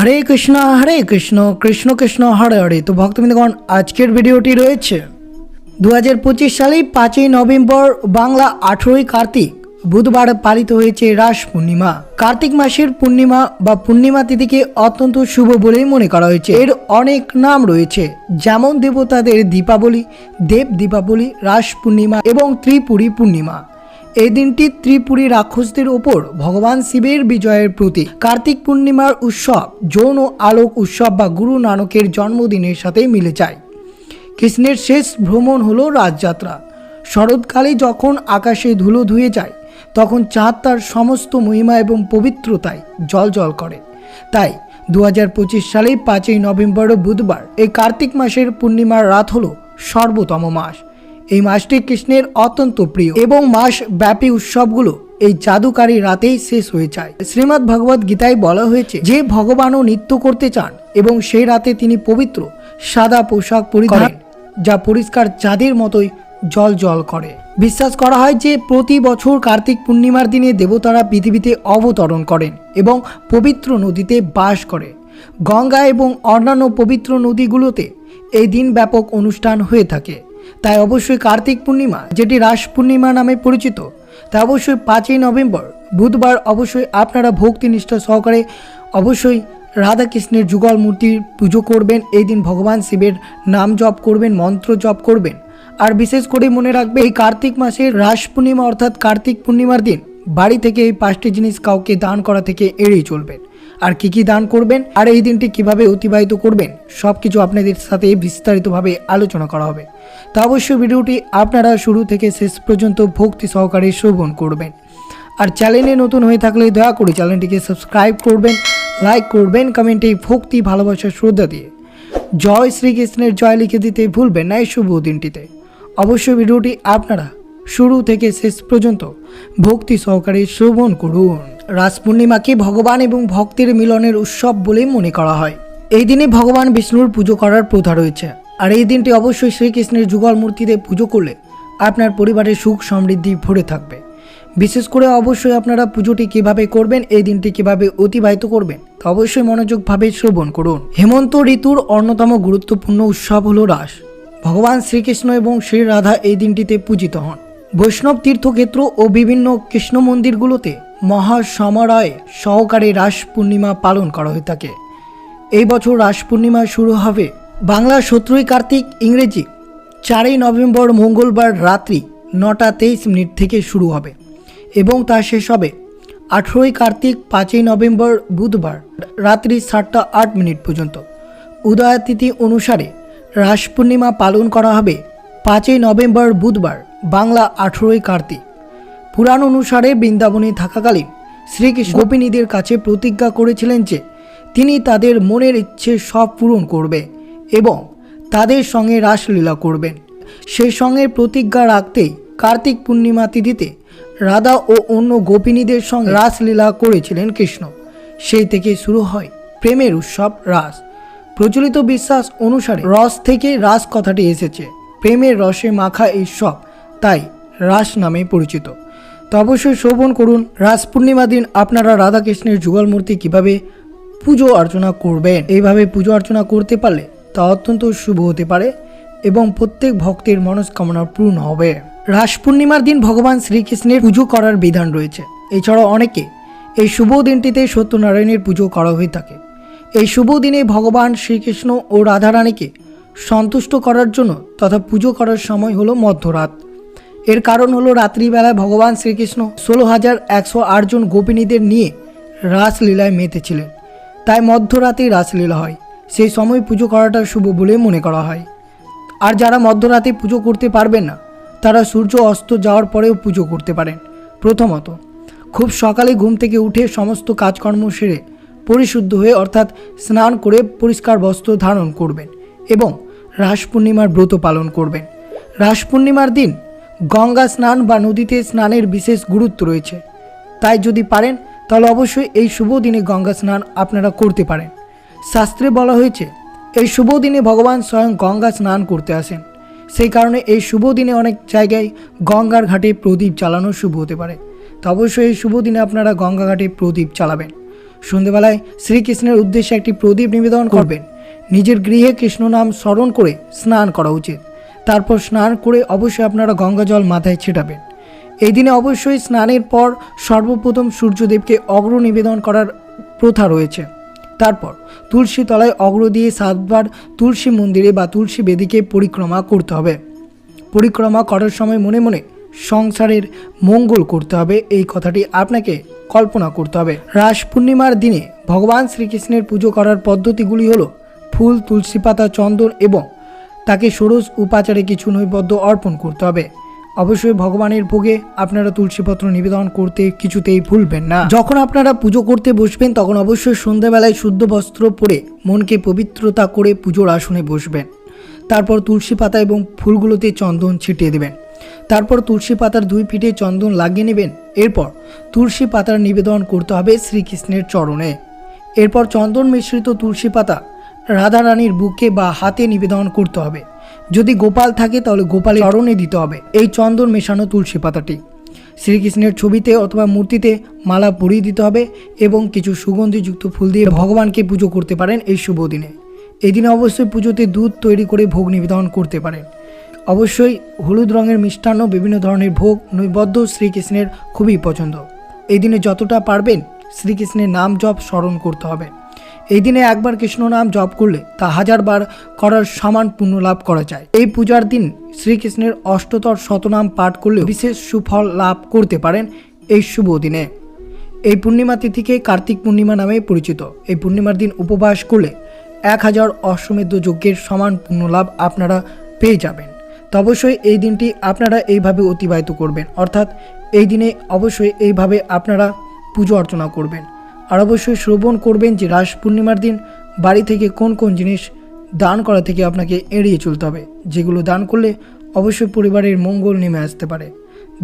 হরে কৃষ্ণ হরে কৃষ্ণ কৃষ্ণ কৃষ্ণ, হরে হরে। তো ভক্তবৃন্দগণ, আজকের ভিডিওটি রয়েছে দু হাজার পঁচিশ সালের পাঁচই নভেম্বর, বাংলা আঠেরোই কার্তিক। বুধবার পালিত হয়েছে রাস পূর্ণিমা। কার্তিক মাসের পূর্ণিমা বা পূর্ণিমা তিথিকে অত্যন্ত শুভ বলেই মনে করা হয়েছে। এর অনেক নাম রয়েছে, যেমন দেবতাদের দীপাবলি, দেব দীপাবলি, রাস পূর্ণিমা এবং ত্রিপুরী পূর্ণিমা। এই দিনটি ত্রিপুরী রাক্ষসদের ওপর ভগবান শিবের বিজয়ের প্রতীক। কার্তিক পূর্ণিমার উৎসব, যৌন আলোক উৎসব বা গুরু নানকের জন্মদিনের সাথে মিলে যায়। কৃষ্ণের শেষ ভ্রমণ হলো রাজযাত্রা। শরৎকালে যখন আকাশে ধুলো ধুয়ে যায়, তখন চাঁদ তার সমস্ত মহিমা এবং পবিত্রতায় জল জল করে। তাই দু হাজার পঁচিশ সালের পাঁচই নভেম্বর বুধবার এই কার্তিক মাসের পূর্ণিমার রাত হলো সর্বতম মাস। এই মাসটি কৃষ্ণের অত্যন্ত প্রিয় এবং মাস ব্যাপী উৎসবগুলো এই জাদুকারী রাতেই শেষ হয়ে যায়। শ্রীমদ্ ভগবত গীতায় বলা হয়েছে যে ভগবানও নৃত্য করতে চান এবং সেই রাতে তিনি পবিত্র সাদা পোশাক পরিধান যা পরিষ্কার চাঁদের মতোই জল জল করে। বিশ্বাস করা হয় যে প্রতি বছর কার্তিক পূর্ণিমার দিনে দেবতারা পৃথিবীতে অবতরণ করেন এবং পবিত্র নদীতে বাস করে। গঙ্গা এবং অন্যান্য পবিত্র নদীগুলোতে এই দিন ব্যাপক অনুষ্ঠান হয়ে থাকে। তাই অবশ্যই কার্তিক পূর্ণিমা, যেটি রাস পূর্ণিমা নামে পরিচিত, তা অবশ্যই পাঁচই নভেম্বর, বুধবার অবশ্যই আপনারা ভক্তি নিষ্ঠা সহকারে অবশ্যই রাধাকৃষ্ণের যুগল মূর্তির পুজো করবেন, এই দিন ভগবান শিবের নাম জপ করবেন, মন্ত্র জপ করবেন। আর বিশেষ করে মনে রাখবে, এই কার্তিক মাসের রাস পূর্ণিমা অর্থাৎ কার্তিক পূর্ণিমার দিন, বাড়ি থেকে এই পাঁচটি জিনিস কাউকে দান করা থেকে এড়িয়ে চলবেন। আর কি কি দান করবেন? আর এই দিনটি কীভাবে অতিবাহিত করবেন? সব কিছু আপনাদের সাথে বিস্তারিতভাবে আলোচনা করা হবে। তা অবশ্যই ভিডিওটি আপনারা শুরু থেকে শেষ পর্যন্ত ভক্তি সহকারে শ্রবণ করবেন। আর চ্যানেলে নতুন হয়ে থাকলে দয়া করে চ্যানেলটিকে সাবস্ক্রাইব করবেন, লাইক করবেন, কমেন্টে ভক্তি, ভালোবাসা, শ্রদ্ধা দিয়ে। জয় শ্রীকৃষ্ণের জয় লিখে দিতে ভুলবেন না এই শুভ দিনটিতে। অবশ্যই ভিডিওটি আপনারা শুরু থেকে শেষ পর্যন্ত ভক্তি সহকারে শ্রবণ করুন। রাস পূর্ণিমাকে ভগবান এবং ভক্তের মিলনের উৎসব বলেই মনে করা হয়। এই দিনে ভগবান বিষ্ণুর পুজো করার প্রথা রয়েছে। আর এই দিনটি অবশ্যই শ্রীকৃষ্ণের যুগল মূর্তিতে পুজো করলে আপনার পরিবারের সুখ সমৃদ্ধি ভরে থাকবে। বিশেষ করে অবশ্যই আপনারা পুজোটি কীভাবে করবেন, এই দিনটি কীভাবে অতিবাহিত করবেন, তা অবশ্যই মনোযোগভাবে শ্রবণ করুন। হেমন্ত ঋতুর অন্যতম গুরুত্বপূর্ণ উৎসব হলো রাস। ভগবান শ্রীকৃষ্ণ এবং শ্রী রাধা এই দিনটিতে পূজিত হন। বৈষ্ণব তীর্থক্ষেত্র ও বিভিন্ন কৃষ্ণ মন্দিরগুলোতে মহা সমারোহে সহকারে রাস পূর্ণিমা পালন করা হয়ে থাকে। এই বছর রাস পূর্ণিমা শুরু হবে বাংলা সতেরোই কার্তিক ইংরেজি। চারই নভেম্বর মঙ্গলবার রাত্রি নটা তেইশ মিনিট থেকে শুরু হবে এবং তা শেষ হবে আঠেরোই কার্তিক, পাঁচই নভেম্বর বুধবার রাত্রি সাতটা আট মিনিট পর্যন্ত। উদয়া তিথি অনুসারে রাস পূর্ণিমা পালন করা হবে পাঁচই নভেম্বর বুধবার, বাংলা আঠেরোই কার্তিক। পুরাণ অনুসারে বৃন্দাবনে থাকাকালীন শ্রীকৃষ্ণ গোপিনীদের কাছে প্রতিজ্ঞা করেছিলেন যে, তিনি তাদের মনের ইচ্ছে সব পূরণ করবে এবং তাদের সঙ্গে রাসলীলা করবেন। সেই সঙ্গে প্রতিজ্ঞা রাখতেই কার্তিক পূর্ণিমা তিথিতে রাধা ও অন্য গোপিনীদের সঙ্গে রাসলীলা করেছিলেন কৃষ্ণ। সেই থেকে শুরু হয় প্রেমের উৎসব, রাস। প্রচলিত বিশ্বাস অনুসারে রস থেকে রাস কথাটি এসেছে। প্রেমের রসে মাখা এই সব, তাই রাস নামে পরিচিত। তো অবশ্যই শ্রবণ করুন, রাস পূর্ণিমা দিন আপনারা রাধাকৃষ্ণের যুগল মূর্তি কীভাবে পুজো অর্চনা করবেন, এইভাবে পুজো অর্চনা করতে পারলে তা অত্যন্ত শুভ হতে পারে এবং প্রত্যেক ভক্তের মনস্কামনা পূর্ণ হবে। রাস পূর্ণিমার দিন ভগবান শ্রীকৃষ্ণের পুজো করার বিধান রয়েছে। এছাড়াও অনেকে এই শুভ দিনটিতে সত্যনারায়ণের পুজো করা হয়ে থাকে। এই শুভ দিনে ভগবান শ্রীকৃষ্ণ ও রাধারানীকে সন্তুষ্ট করার জন্য তথা পুজো করার সময় হলো মধ্যরাত। এর কারণ হলো রাত্রিবেলায় ভগবান শ্রীকৃষ্ণ ষোলো হাজার একশো আটজন গোপিনীদের নিয়ে রাসলীলায় মেতেছিলেন। তাই মধ্যরাতেই রাসলীলা হয়। সেই সময় পুজো করাটা শুভ বলে মনে করা হয়। আর যারা মধ্যরাতে পুজো করতে পারবেন না, তারা সূর্য অস্ত যাওয়ার পরেও পুজো করতে পারেন। প্রথমত, খুব সকালে ঘুম থেকে উঠে সমস্ত কাজকর্ম সেরে পরিশুদ্ধ হয়ে অর্থাৎ স্নান করে পরিষ্কার বস্ত্র ধারণ করবেন এবং রাস পূর্ণিমার ব্রত পালন করবেন। রাস পূর্ণিমার দিন গঙ্গা স্নান বা নদীতে স্নানের বিশেষ গুরুত্ব রয়েছে। তাই যদি পারেন, তাহলে অবশ্যই এই শুভ দিনে গঙ্গা স্নান আপনারা করতে পারেন। শাস্ত্রে বলা হয়েছে, এই শুভ দিনে ভগবান স্বয়ং গঙ্গা স্নান করতে আসেন। সেই কারণে এই শুভ দিনে অনেক জায়গায় গঙ্গার ঘাটে প্রদীপ জ্বালানো শুভ হতে পারে। তো অবশ্যই এই শুভ দিনে আপনারা গঙ্গা ঘাটে প্রদীপ চালাবেন সন্ধেবেলায় শ্রীকৃষ্ণের উদ্দেশ্যে একটি প্রদীপ নিবেদন করবেন। নিজের গৃহে কৃষ্ণ নাম স্মরণ করে স্নান করা উচিত। তারপর স্নান করে অবশ্যই আপনারা গঙ্গা জল মাথায় ছিটাবেন। এই দিনে অবশ্যই স্নানের পর সর্বপ্রথম সূর্যদেবকে অগ্র নিবেদন করার প্রথা রয়েছে। তারপর তুলসী তলায় অগ্র দিয়ে সাতবার তুলসী মন্দিরে বা তুলসী বেদিকে পরিক্রমা করতে হবে। পরিক্রমা করার সময় মনে মনে সংসারের মঙ্গল করতে হবে, এই কথাটি আপনাকে কল্পনা করতে হবে। রাস পূর্ণিমার দিনে ভগবান শ্রীকৃষ্ণের পুজো করার পদ্ধতিগুলি হলো ফুল, তুলসী পাতা, চন্দন এবং তাকে ষোড়শ উপাচারে কিছু নৈবদ্য অর্পণ করতে হবে। অবশ্যই ভগবানের ভোগে আপনারা তুলসীপত্র নিবেদন করতে কিছুতেই ভুলবেন না। যখন আপনারা পুজো করতে বসবেন, তখন অবশ্যই সন্ধ্যাবেলায় শুদ্ধ বস্ত্র পরে মনকে পবিত্রতা করে পুজোর আসনে বসবেন। তারপর তুলসী পাতা এবং ফুলগুলোতে চন্দন ছিটিয়ে দেবেন। তারপর তুলসী পাতার দুই পিঠে চন্দন লাগিয়ে নেবেন। এরপর তুলসী পাতার নিবেদন করতে হবে শ্রীকৃষ্ণের চরণে। এরপর চন্দন মিশ্রিত তুলসী পাতা রাধা রানীর বুকে বা হাতে নিবেদন করতে হবে। যদি গোপাল থাকে, তাহলে গোপালের চরণে দিতে হবে। এই চন্দন মেশানো তুলসী পাতাটি। শ্রীকৃষ্ণের ছবিতে অথবা মূর্তিতে মালা পরিয়ে দিতে হবে এবং কিছু সুগন্ধিযুক্ত ফুল দিয়ে ভগবানকে পুজো করতে পারেন এই শুভ দিনে। এই দিনে অবশ্যই পুজোতে দুধ তৈরি করে ভোগ নিবেদন করতে পারেন। অবশ্যই হলুদ রঙের মিষ্টান্ন, বিভিন্ন ধরনের ভোগ নৈবদ্য শ্রীকৃষ্ণের খুবই পছন্দ। এই দিনে যতটা পারবেন শ্রীকৃষ্ণের নাম জপ স্মরণ করতে হবে। এই দিনে একবার কৃষ্ণ নাম জপ করলে তা হাজারবার করার সমান পুণ্য লাভ করা যায়। এই পূজার দিন শ্রীকৃষ্ণের অষ্টতর শতনাম পাঠ করলেও বিশেষ সুফল লাভ করতে পারেন এই শুভ দিনে। এই পূর্ণিমা তিথিকে কার্তিক পূর্ণিমা নামে পরিচিত। এই পূর্ণিমার দিন উপবাস করলে এক হাজার অশ্বমেধ যজ্ঞের সমান পুণ্য লাভ আপনারা পেয়ে যাবেন। তো অবশ্যই এই দিনটি আপনারা এইভাবে অতিবাহিত করবেন। অর্থাৎ এই দিনে অবশ্যই এইভাবে আপনারা পুজো অর্চনা করবেন। আর অবশ্যই শ্রবণ করবেন যে রাস পূর্ণিমার দিন বাড়ি থেকে কোন কোন জিনিস দান করা থেকে আপনাকে এড়িয়ে চলতে হবে। যেগুলো দান করলে অবশ্যই পরিবারের মঙ্গল নেমে আসতে পারে।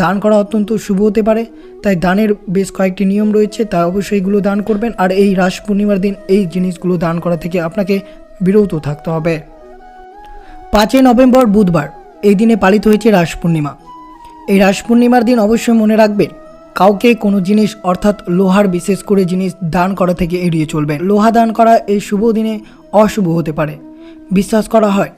দান করা অত্যন্ত শুভ হতে পারে, তাই দানের বেশ কয়েকটি নিয়ম রয়েছে তাই অবশ্যই এগুলো দান করবেন। আর এই রাস পূর্ণিমার দিন এই জিনিসগুলো দান করা থেকে আপনাকে বিরত থাকতে হবে। পাঁচই নভেম্বর বুধবার, এই দিনে পালিত হয়েছে রাস পূর্ণিমা। এই রাস পূর্ণিমার দিন অবশ্যই মনে রাখবেন কাউকে কোনো জিনিস অর্থাৎ লোহার বিশেষ করে জিনিস দান করা থেকে এড়িয়ে চলবেন। লোহা দান করা এই শুভ দিনে অশুভ হতে পারে বিশ্বাস করা হয়।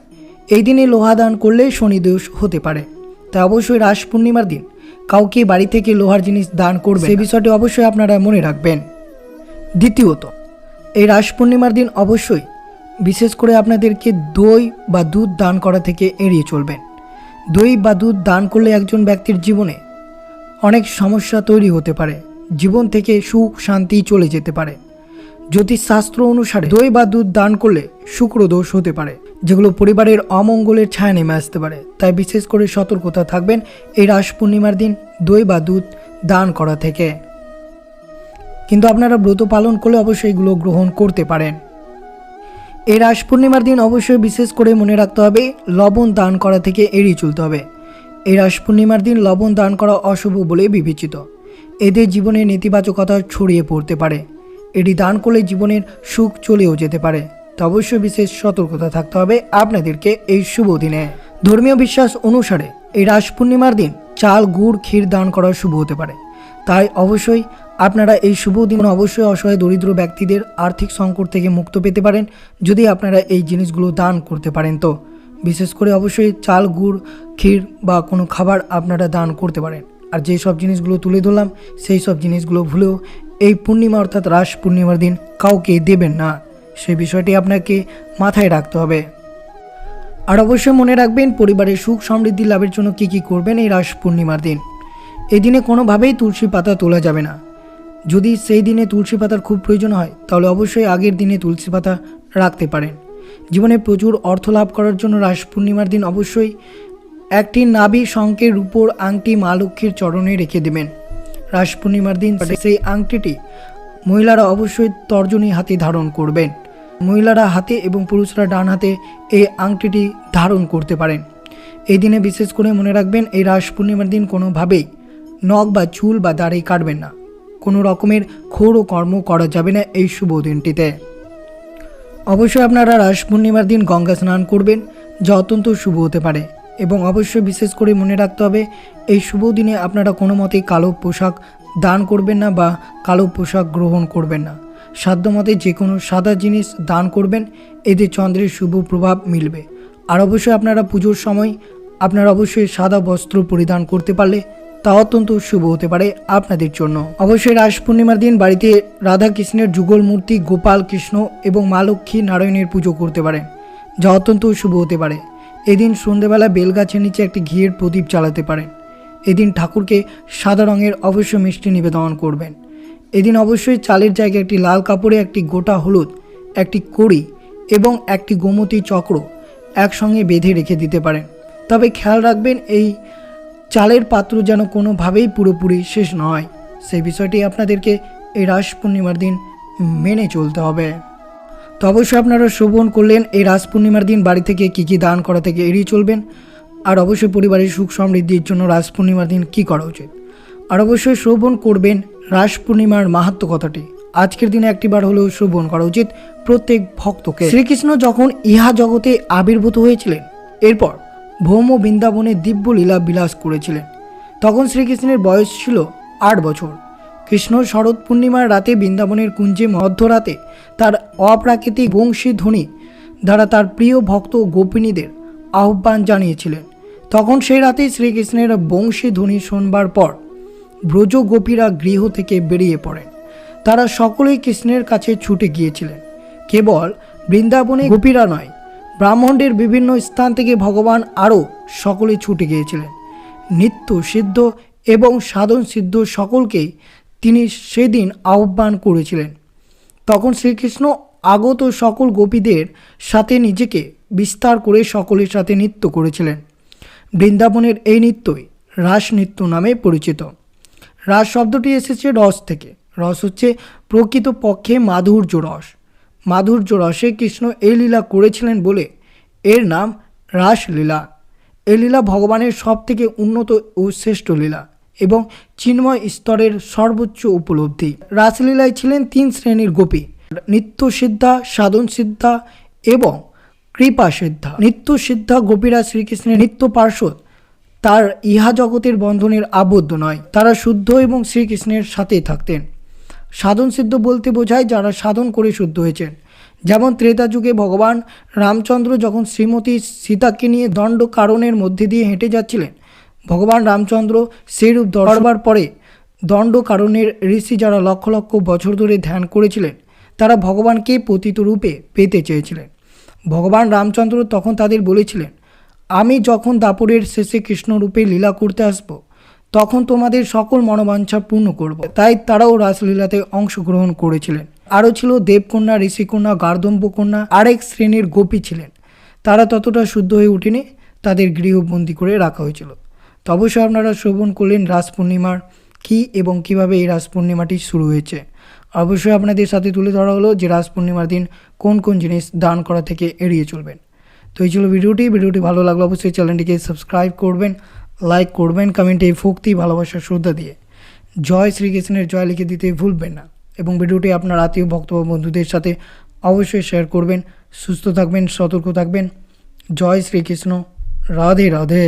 এই দিনে লোহা দান করলে শনিদোষ হতে পারে। তাই অবশ্যই রাস পূর্ণিমার দিন কাউকে বাড়ি থেকে লোহার জিনিস দান করবে সেই বিষয়টি অবশ্যই আপনারা মনে রাখবেন। দ্বিতীয়ত এই রাস পূর্ণিমার দিন অবশ্যই বিশেষ করে আপনাদেরকে দই বা দুধ দান করা থেকে এড়িয়ে চলবেন। দই বা দুধ দান করলে একজন ব্যক্তির জীবনে অনেক সমস্যা তৈরি হতে পারে। জীবন থেকে সুখ, শান্তি চলে যেতে পারে। জ্যোতিষশাস্ত্র অনুসারে দই বা দুধ দান করলে শুক্র দোষ হতে পারে, যেগুলো পরিবারের অমঙ্গলের ছায়া নেমে আসতে পারে। তাই বিশেষ করে সতর্কতা থাকবেন এই রাস পূর্ণিমার দিন দই বা দুধ দান করা থেকে। কিন্তু আপনারা ব্রত পালন করলে অবশ্যই এগুলো গ্রহণ করতে পারেন। এই রাস পূর্ণিমার দিন অবশ্যই বিশেষ করে মনে রাখতে হবে, লবণ দান করা থেকে এড়িয়ে চলতে হবে। এই রাস পূর্ণিমার দিন লবণ দান করা অশুভ বলে বিবেচিত। এদের জীবনে নেতিবাচকতা ছড়িয়ে পড়তে পারে। এটি দান করলে জীবনের সুখ চলেও যেতে পারে। তো অবশ্যই বিশেষ সতর্কতা থাকতে হবে আপনাদেরকে এই শুভ দিনে। ধর্মীয় বিশ্বাস অনুসারে এই রাস পূর্ণিমার দিন চাল, গুড়, ক্ষীর দান করা শুভ হতে পারে। তাই অবশ্যই আপনারা এই শুভ দিন অবশ্যই অসহায় দরিদ্র ব্যক্তিদের আর্থিক সংকট থেকে মুক্ত পেতে পারেন। যদি আপনারা এই জিনিসগুলো দান করতে পারেন তো। বিশেষ করে অবশ্যই চাল, গুড়, ক্ষীর বা কোনো খাবার আপনারা দান করতে পারেন। আর যেই সব জিনিসগুলো তুলে ধরলাম, সেই সব জিনিসগুলো ভুলেও এই পূর্ণিমা অর্থাৎ রাস পূর্ণিমার দিন কাউকে দেবেন না। সেই বিষয়টি আপনাকে মাথায় রাখতে হবে। আর অবশ্যই মনে রাখবেন, পরিবারের সুখ সমৃদ্ধি লাভের জন্য কী কী করবেন এই রাস পূর্ণিমার দিন। এই দিনে কোনোভাবেই তুলসী পাতা তোলা যাবে না। যদি সেই দিনে তুলসী পাতার খুব প্রয়োজন হয়, তাহলে অবশ্যই আগের দিনে তুলসী পাতা রাখতে পারেন। জীবনে প্রচুর অর্থ লাভ করার জন্য রাস পূর্ণিমার দিন অবশ্যই একটি নাভি শঙ্কের উপর আংটি মা লক্ষ্মীর চরণে রেখে দেবেন। রাস পূর্ণিমার দিন সেই আংটিটি মহিলারা অবশ্যই তর্জনী হাতে ধারণ করবেন। মহিলারা হাতে এবং পুরুষরা ডান হাতে এই আংটিটি ধারণ করতে পারেন। এই দিনে বিশেষ করে মনে রাখবেন এই রাস পূর্ণিমার দিন কোনোভাবেই নখ বা চুল বা দাড়ি কাটবেন না। কোনো রকমের খোর ও কর্ম করা যাবে না এই শুভ দিনটিতে। অবশ্যই আপনারা রাস পূর্ণিমার দিন গঙ্গা স্নান করবেন, যা অত্যন্ত শুভ হতে পারে। এবং অবশ্যই বিশেষ করে মনে রাখতে হবে, এই শুভ দিনে আপনারা কোনো মতেই কালো পোশাক দান করবেন না বা কালো পোশাক গ্রহণ করবেন না। সাধ্যমতে যে কোনো সাদা জিনিস দান করবেন, এতে চন্দ্রের শুভ প্রভাব মিলবে। আর অবশ্যই আপনারা পুজোর সময়, আপনারা অবশ্যই সাদা বস্ত্র পরিধান করতে পারলে তা অত্যন্ত শুভ হতে পারে আপনাদের জন্য। অবশ্যই রাস পূর্ণিমার দিন বাড়িতে রাধা কৃষ্ণের যুগল মূর্তি গোপাল কৃষ্ণ এবং মা লক্ষ্মী নারায়ণের পুজো করতে পারেন যা অত্যন্ত শুভ হতে পারে। এদিন সন্ধেবেলা বেলগাছের নিচে একটি ঘিয়ের প্রদীপ চালাতে পারেন এদিন ঠাকুরকে সাদা রঙের অবশ্য মিষ্টি নিবেদন করবেন। এদিন অবশ্যই চালের জায়গায় একটি লাল কাপড়ে একটি গোটা হলুদ, একটি কড়ি এবং একটি গোমতী চক্র একসঙ্গে বেঁধে রেখে দিতে পারেন। তবে খেয়াল রাখবেন এই চালের পাত্র যেন কোনোভাবেই পুরোপুরি শেষ নয়। সেই বিষয়টি আপনাদেরকে এই রাস পূর্ণিমার দিন মেনে চলতে হবে। তো অবশ্যই আপনারা শোভন করলেন, এই রাস পূর্ণিমার দিন বাড়ি থেকে কী কী দান করা থেকে এড়িয়ে চলবেন, আর অবশ্যই পরিবারের সুখ সমৃদ্ধির জন্য রাস পূর্ণিমার দিন কী করা উচিত। আর অবশ্যই শ্রবণ করবেন রাস পূর্ণিমার মাহাত্ম কথাটি। আজকের দিনে একটিবার হলেও শ্রবণ করা উচিত প্রত্যেক ভক্তকে। শ্রীকৃষ্ণ যখন ইহা জগতে আবির্ভূত হয়েছিলেন, এরপর ভৌম বৃন্দাবনে দিব্য লীলা বিলাস করেছিলেন। তখন শ্রীকৃষ্ণের বয়স ছিল আট বছর। কৃষ্ণ শরৎ পূর্ণিমার রাতে বৃন্দাবনের কুঞ্জে মধ্যরাতে তার অপ্রাকৃতিক বংশী ধ্বনি দ্বারা তার প্রিয় ভক্ত গোপিনীদের আহ্বান জানিয়েছিলেন। তখন সেই রাতেই শ্রীকৃষ্ণের বংশী ধ্বনি শোনবার পর ব্রজ গোপীরা গৃহ থেকে বেরিয়ে পড়েন। তারা সকলেই কৃষ্ণের কাছে ছুটে গিয়েছিলেন। কেবল বৃন্দাবনে গোপীরা নয় ব্রাহ্মণদের বিভিন্ন স্থান থেকে ভগবান আরও সকলে ছুটে গিয়েছিলেন। নিত্য সিদ্ধ এবং সাধন সিদ্ধ সকলকেই তিনি সেদিন আহ্বান করেছিলেন। তখন শ্রীকৃষ্ণ আগত সকল গোপীদের সাথে নিজেকে বিস্তার করে সকলের সাথে নৃত্য করেছিলেন। বৃন্দাবনের এই নৃত্যই রাস নৃত্য নামে পরিচিত। রাস শব্দটি এসেছে রস থেকে। রস হচ্ছে প্রকৃত পক্ষে মাধুর্য রস। মাধুর্য রসে কৃষ্ণ এই লীলা করেছিলেন বলে এর নাম রাসলীলা। এই লীলা ভগবানের সব থেকে উন্নত ও শ্রেষ্ঠ লীলা এবং চিন্ময় স্তরের সর্বোচ্চ উপলব্ধি। রাসলীলায় ছিলেন তিন শ্রেণির গোপী, নিত্য সিদ্ধা, সাধন সিদ্ধা এবং কৃপা সিদ্ধা। নিত্য সিদ্ধা গোপীরা শ্রীকৃষ্ণের নিত্য পার্শ্বদ, তার ইহা জগতের বন্ধনের আবদ্ধ নয়। তারা শুদ্ধ এবং শ্রীকৃষ্ণের সাথেই থাকতেন। সাধন সিদ্ধ বলতে বোঝায় যারা সাধন করে শুদ্ধ হয়েছেন। যেমন ত্রেতা যুগে ভগবান রামচন্দ্র যখন শ্রীমতী সীতাকে নিয়ে দণ্ড কারণের মধ্যে দিয়ে হেঁটে যাচ্ছিলেন, ভগবান রামচন্দ্র সেইরূপ দরবার পরে দণ্ড কারণের ঋষি যারা লক্ষ লক্ষ বছর ধরে ধ্যান করেছিলেন, তারা ভগবানকে পতিত রূপে পেতে চেয়েছিলেন। ভগবান রামচন্দ্র তখন তাদের বলেছিলেন, আমি যখন দাপরের শেষে কৃষ্ণরূপে লীলা করতে আসব তখন তোমাদের সকল মনোবাঞ্ছা পূর্ণ করব। তাই তারাও রাসলীলাতে অংশগ্রহণ করেছিলেন। আরও ছিল দেবকন্যা, ঋষিকন্যা গার্ধম্বকন্যা আরেক শ্রেণির গোপী ছিলেন। তারা ততটা শুদ্ধ হয়ে ওঠেনি তাদের গৃহবন্দী করে রাখা হয়েছিল। তো অবশ্যই আপনারা শ্রবণ করলেন রাস পূর্ণিমার কী এবং কীভাবে এই রাস পূর্ণিমাটি শুরু হয়েছে। অবশ্যই আপনাদের সাথে তুলে ধরা হলো যে রাস পূর্ণিমার দিন কোন কোন জিনিস দান করা থেকে এড়িয়ে চলবেন। তো এই ছিল ভিডিওটি। ভিডিওটি ভালো লাগল অবশ্যই চ্যানেলটিকে সাবস্ক্রাইব করবেন। লাইক করবেন কমেন্টে এই ভক্তি ভালোবাসার শ্রদ্ধা দিয়ে। জয় শ্রীকৃষ্ণের জয় লিখে দিতে ভুলবেন না। এবং ভিডিওটি আপনার আত্মীয়, ভক্ত ও বন্ধুদের সাথে অবশ্যই শেয়ার করবেন। সুস্থ থাকবেন, সতর্ক থাকবেন। জয় শ্রীকৃষ্ণ। রাধে রাধে।